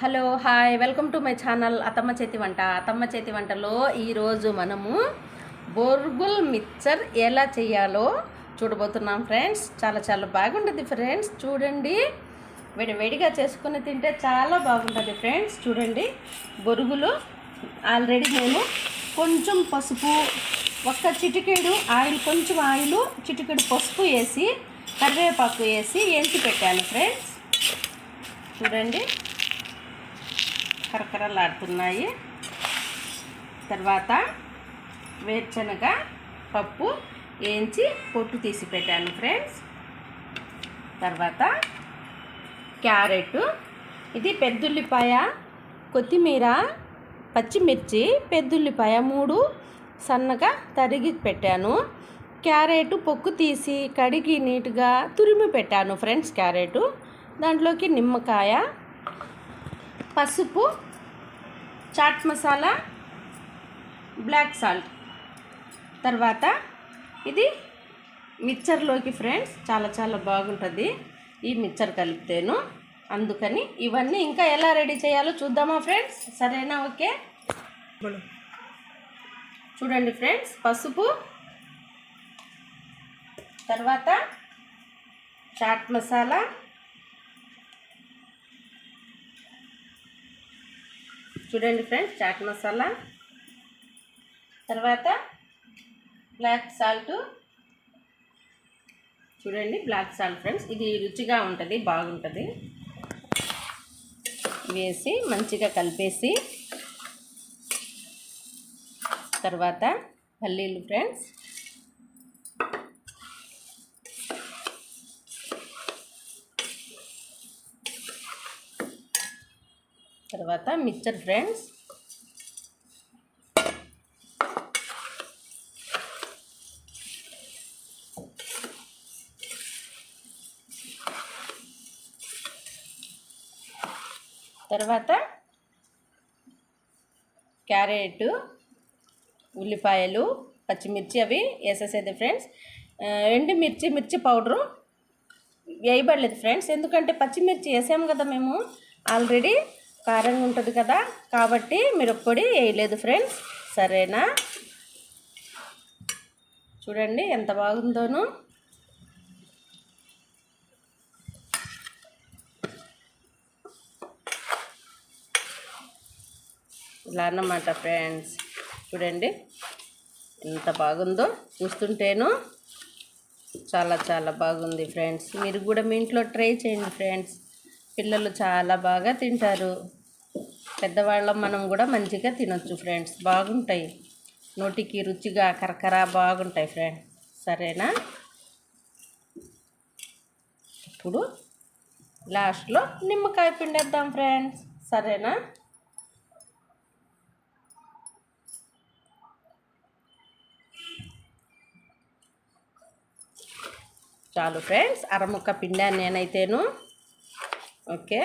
Hello hi. Welcome to my channel అతమ్మ చేతి వంట. అతమ్మ చేతి వంటలో ఈరోజు మనము బొరుగుల్ మిక్చర్ ఎలా చేయాలో చూడబోతున్నాం ఫ్రెండ్స్. చాలా చాలా బాగుంటుంది ఫ్రెండ్స్. చూడండి. వేడి వేడిగా చేసుకుని తింటే చాలా బాగుంటుంది ఫ్రెండ్స్. చూడండి. బొరుగులు. ఆల్రెడీ నేను కొంచెం పసుపు ఒక్క చిటికెడు ఆయిల్ కొంచెం ఆయిల్ చిటికెడు పసుపు వేసి కరివేపాకు వేసి వేసి పెట్టాను ఫ్రెండ్స్. చూడండి. కరకరలాడుతున్నాయి. తర్వాత వేరుశనగ పప్పు వేయించి పొట్టు తీసి పెట్టాను ఫ్రెండ్స్. తర్వాత క్యారెట్. ఇది పెద్దుల్లిపాయ కొత్తిమీర పచ్చిమిర్చి పెద్దుల్లిపాయ మూడు సన్నగా తరిగి పెట్టాను. క్యారెట్ పొక్కు తీసి కడిగి నీట్గా తురిమి పెట్టాను ఫ్రెండ్స్ క్యారెట్. దాంట్లోకి నిమ్మకాయ పసుపు చాట్ మసాలా బ్లాక్ సాల్ట్. తర్వాత ఇది మిక్చర్లోకి ఫ్రెండ్స్ చాలా చాలా బాగుంటుంది. ఈ మిక్చర్ కలిపితేను అందుకని ఇవన్నీ ఇంకా ఎలా రెడీ చేయాలో చూద్దామా ఫ్రెండ్స్? సరేనా? ఓకే? చూడండి ఫ్రెండ్స్ పసుపు తర్వాత చాట్ మసాలా చూడండి ఫ్రెండ్స్ చాట్ మసాలా. తర్వాత బ్లాక్ సాల్ట్. చూడండి బ్లాక్ సాల్ట్ ఫ్రెండ్స్ ఇది రుచిగా ఉంటుంది బాగుంటుంది. వేసి మంచిగా కలిపేసి తర్వాత పల్లీలు ఫ్రెండ్స్. తర్వాత మిక్చర్ ఫ్రెండ్స్. తర్వాత క్యారెట్ ఉల్లిపాయలు పచ్చిమిర్చి అవి వేసేసేది ఫ్రెండ్స్. ఆ, ఎండు మిర్చి మిర్చి పౌడరు వేయబడలేదు ఫ్రెండ్స్. ఎందుకంటే పచ్చిమిర్చి వేసాము కదా మేము ఆల్రెడీ. కారంగా ఉంటుంది కదా కాబట్టి మిరప్పొడి వేయలేదు ఫ్రెండ్స్. సరేనా? చూడండి ఎంత బాగుందోను. ఇలా అన్నమాట ఫ్రెండ్స్. చూడండి ఎంత బాగుందో చూస్తుంటేను. చాలా చాలా బాగుంది ఫ్రెండ్స్. మీరు కూడా మీ ఇంట్లో ట్రై చేయండి ఫ్రెండ్స్. పిల్లలు చాలా బాగా తింటారు. పెద్దవాళ్ళం మనం కూడా మంచిగా తినొచ్చు ఫ్రెండ్స్. బాగుంటాయి. నోటికి రుచిగా కరకర బాగుంటాయి ఫ్రెండ్స్ సరేనా? ఇప్పుడు లాస్ట్లో నిమ్మకాయ పిండేద్దాం ఫ్రెండ్స్. సరేనా? చాలు ఫ్రెండ్స్. అరముక్క పిండాను నేనైతేను. ఓకే.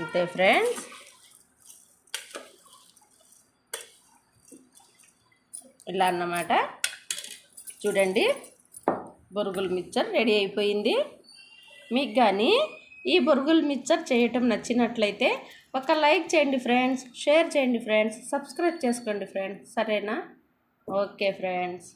అంతే ఫ్రెండ్స్. ఇలా అన్నమాట. చూడండి. బొరుగుల మిక్చర్ రెడీ అయిపోయింది. మీకు కానీ ఈ బొరుగుల మిక్చర్ చేయటం నచ్చినట్లయితే ఒక లైక్ చేయండి ఫ్రెండ్స్. షేర్ చేయండి ఫ్రెండ్స్. సబ్స్క్రైబ్ చేసుకోండి ఫ్రెండ్స్. సరేనా? Okay friends.